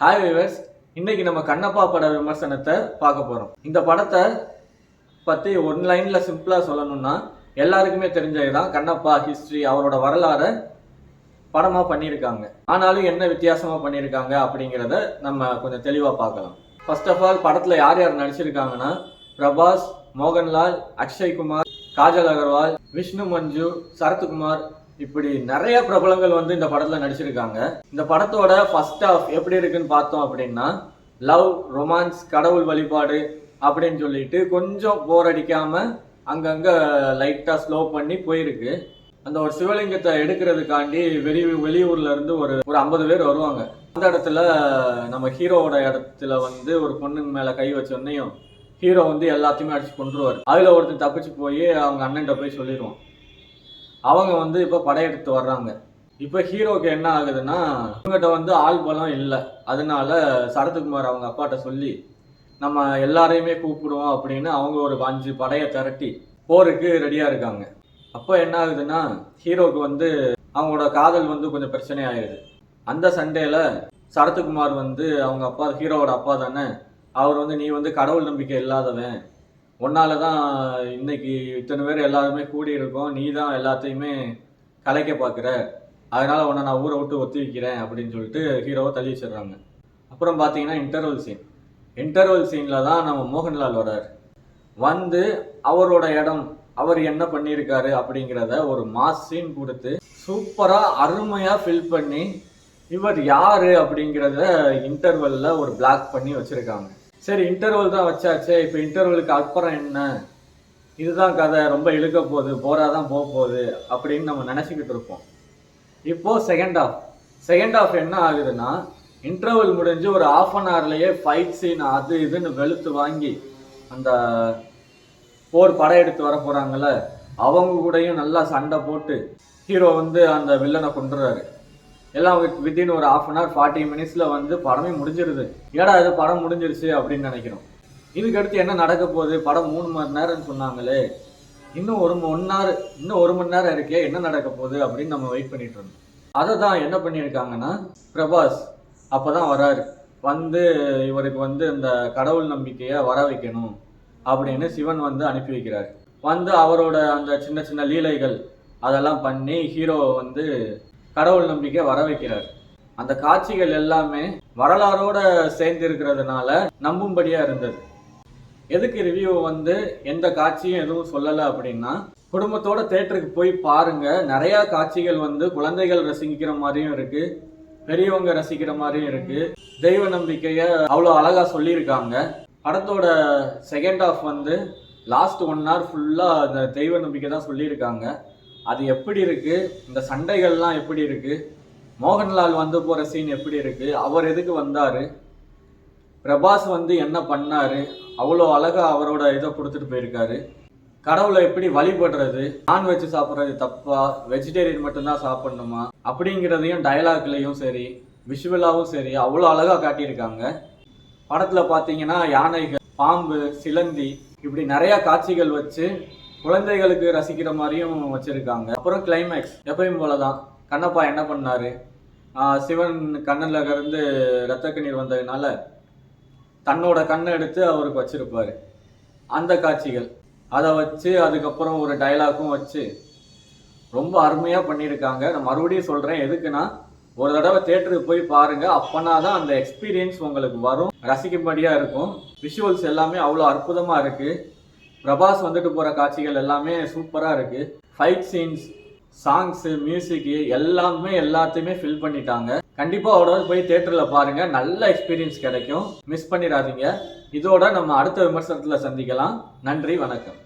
Hi viewers இன்னைக்கு நம்ம கண்ணப்பா பட விமர்சனத்தை பார்க்க போகிறோம் இந்த படத்தை பற்றி ஒன் லைனில் சிம்பிளாக சொல்லணும்னா எல்லாருக்குமே தெரிஞ்சது தான் கண்ணப்பா ஹிஸ்ட்ரி அவரோட வரலாறை படமாக பண்ணியிருக்காங்க. ஆனாலும் என்ன வித்தியாசமாக பண்ணியிருக்காங்க அப்படிங்கிறத நம்ம கொஞ்சம் தெளிவாக பார்க்கலாம். ஃபர்ஸ்ட் ஆஃப் ஆல் படத்தில் யார் யார் நடிச்சிருக்காங்கன்னா பிரபாஸ் மோகன்லால் அக்ஷய் குமார் காஜல் அகர்வால் விஷ்ணு மஞ்சு சரத்குமார் இப்படி நிறைய பிரபலங்கள் வந்து இந்த படத்துல நடிச்சிருக்காங்க. இந்த படத்தோட ஃபர்ஸ்ட் ஆஃப் எப்படி இருக்குன்னு பார்த்தோம் அப்படின்னா லவ் ரொமான்ஸ் கடவுள் வழிபாடு அப்படின்னு சொல்லிட்டு கொஞ்சம் போர் அடிக்காம அங்கங்க லைட்டா ஸ்லோ பண்ணி போயிருக்கு. அந்த ஒரு சிவலிங்கத்தை எடுக்கிறதுக்காண்டி வெளி வெளியூர்ல இருந்து ஒரு ஒரு ஐம்பது பேர் வருவாங்க. அந்த இடத்துல நம்ம ஹீரோவோட இடத்துல வந்து ஒரு பொண்ணுங்க மேல கை வச்சோன்னையும் ஹீரோ வந்து எல்லாத்தையுமே அடிச்சு கொண்டுருவார் அதுல ஒருத்தர் தப்பிச்சு போய் அவங்க அண்ணன்ட்ட போய் சொல்லிடுவான் அவங்க வந்து இப்போ படையெடுத்து வர்றாங்க. இப்போ ஹீரோக்கு என்ன ஆகுதுன்னா இவங்ககிட்ட வந்து ஆள் பலம் இல்லை. அதனால சரத்குமார் அவங்க அப்பாட்ட சொல்லி நம்ம எல்லாரையுமே கூப்பிடுவோம் அப்படின்னு அவங்க ஒரு அஞ்சு படையை திரட்டி போருக்கு ரெடியாக இருக்காங்க. அப்போ என்ன ஆகுதுன்னா ஹீரோக்கு வந்து அவங்களோட காதல் வந்து கொஞ்சம் பிரச்சனை ஆயிடுது. அந்த சண்டேல சரத்குமார் வந்து அவங்க அப்பா ஹீரோவோட அப்பா தானே. அவர் வந்து நீ வந்து கடவுள் நம்பிக்கை இல்லாதவன். உன்னால தான் இன்னைக்கு இத்தனை பேர் எல்லாருமே கூடி இருக்கோம் நீ தான் எல்லாத்தையுமே கலைக்க பார்க்குற. அதனால உன்னை நான் ஊரை விட்டு ஒத்தி வைக்கிறேன் அப்படின்னு சொல்லிட்டு ஹீரோவை தள்ளி வச்சிடுறாங்க. அப்புறம் பார்த்தீங்கன்னா இன்டர்வல் சீன் இன்டர்வல் சீனில் தான் நம்ம மோகன்லால் வர்றார். வந்து அவரோட இடம் அவர் என்ன பண்ணியிருக்காரு அப்படிங்கிறத ஒரு மாஸ் சீன் கொடுத்து சூப்பராக அருமையாக ஃபில் பண்ணி இவர் யார் அப்படிங்கிறத இன்டர்வலில் ஒரு பிளாக் பண்ணி வச்சுருக்காங்க. சரி இன்டர்வல் தான் வச்சாச்சே இப்போ இன்டர்வலுக்கு அப்புறம் என்ன? இதுதான் கதை ரொம்ப இழுக்க போகுது போராக தான் போக போகுது அப்படின்னு நம்ம நினச்சிக்கிட்டு இருப்போம். இப்போ செகண்ட் ஆஃப் செகண்ட் ஆஃப் என்ன ஆகுதுன்னா இன்டர்வல் முடிஞ்சு ஒரு ஆஃப் அன் ஹவர்லயே ஃபைட் சீன் அது இதுன்னு வெளுத்து வாங்கி அந்த போர் படையெடுத்து வர போறாங்கல்ல அவங்க கூடயும் நல்லா சண்டை போட்டு ஹீரோ வந்து அந்த வில்லனை கொண்டுறாரு எல்லாம் வித்தின் ஒரு ஆஃப் அன் ஹவர் ஃபார்ட்டி மினிட்ஸில் வந்து படமே முடிஞ்சிருது. ஏடா இது படம் முடிஞ்சிருச்சு அப்படின்னு நினைக்கிறோம். இதுக்கடுத்து என்ன நடக்க போகுது? படம் மூணு மணி நேரம்னு சொன்னாங்களே. இன்னும் ஒரு ஒன் ஹவர் இன்னும் ஒரு மணி நேரம் இருக்கே என்ன நடக்க போகுது அப்படின்னு நம்ம வெயிட் பண்ணிட்டு இருந்தோம். அதை தான் என்ன பண்ணியிருக்காங்கன்னா பிரபாஸ் அப்போ தான் வராரு. வந்து இவருக்கு வந்து இந்த கடவுள் நம்பிக்கையை வர வைக்கணும் அப்படின்னு சிவன் வந்து அனுப்பி வைக்கிறார். வந்து அவரோட அந்த சின்ன சின்ன லீலைகள் அதெல்லாம் பண்ணி ஹீரோ வந்து கடவுள் நம்பிக்கை வர வைக்கிறார். அந்த காட்சிகள் எல்லாமே வரலாறோட சேர்ந்து இருக்கிறதுனால நம்பும்படியா இருந்தது. எதுக்கு ரிவ்யூ வந்து எந்த காட்சியும் எதுவும் சொல்லலை அப்படின்னா குடும்பத்தோட தேட்டருக்கு போய் பாருங்க. நிறைய காட்சிகள் வந்து குழந்தைகள் ரசிக்கிற மாதிரியும் இருக்கு. பெரியவங்க ரசிக்கிற மாதிரியும் இருக்கு. தெய்வ நம்பிக்கைய அவ்வளோ அழகா சொல்லியிருக்காங்க. படத்தோட செகண்ட் ஆஃப் வந்து லாஸ்ட் ஒன் ஹவர் ஃபுல்லாக அந்த தெய்வ நம்பிக்கை தான் சொல்லியிருக்காங்க. அது எப்படி இருக்கு? இந்த சண்டைகள்லாம் எப்படி இருக்கு? மோகன்லால் வந்து போற சீன் எப்படி இருக்கு? அவர் எதுக்கு வந்தாரு? பிரபாஸ் வந்து என்ன பண்ணாரு? அவ்வளோ அழகா அவரோட இதை கொடுத்துட்டு போயிருக்காரு. கடவுளை எப்படி வழிபடுறது? நான்வெஜ் சாப்பிட்றது தப்பா? வெஜிடேரியன் மட்டும்தான் சாப்பிடணுமா? அப்படிங்கிறதையும் டயலாக்லேயும் சரி விஷுவலாகவும் சரி அவ்வளோ அழகாக காட்டியிருக்காங்க. படத்தில் பார்த்தீங்கன்னா யானைகள் பாம்பு சிலந்தி இப்படி நிறையா காட்சிகள் வச்சு குழந்தைகளுக்கு ரசிக்கிற மாதிரியும் வச்சிருக்காங்க. அப்புறம் கிளைமேக்ஸ் எப்பயும் போலதான். கண்ணப்பா என்ன பண்ணாரு? சிவன் கண்ணில் இருந்து ரத்த கண்ணீர் வந்ததுனால தன்னோட கண்ணை எடுத்து அவருக்கு வச்சிருப்பாரு. அந்த காட்சிகள். அதை வச்சு அதுக்கப்புறம் ஒரு டைலாக்கும் வச்சு ரொம்ப அருமையாக பண்ணியிருக்காங்க. நான் மறுபடியும் சொல்கிறேன் எதுக்குன்னா ஒரு தடவை தேட்டருக்கு போய் பாருங்கள் அப்போனா தான் அந்த எக்ஸ்பீரியன்ஸ் உங்களுக்கு வரும். ரசிக்கும்படியாக இருக்கும். விஷுவல்ஸ் எல்லாமே அவ்வளோ அற்புதமாக இருக்குது பிரபாஸ் வந்துட்டு போகிற காட்சிகள் எல்லாமே சூப்பராக இருக்குது ஃபைட் சீன்ஸ் சாங்ஸு மியூசிக்கு எல்லாமே எல்லாத்தையுமே ஃபில் பண்ணிட்டாங்க. கண்டிப்பாக அவரோட போய் தேட்டரில் பாருங்கள் நல்ல எக்ஸ்பீரியன்ஸ் கிடைக்கும். மிஸ் பண்ணிடாதீங்க. இதோட நம்ம அடுத்த விமர்சனத்தில் சந்திக்கலாம். நன்றி வணக்கம்.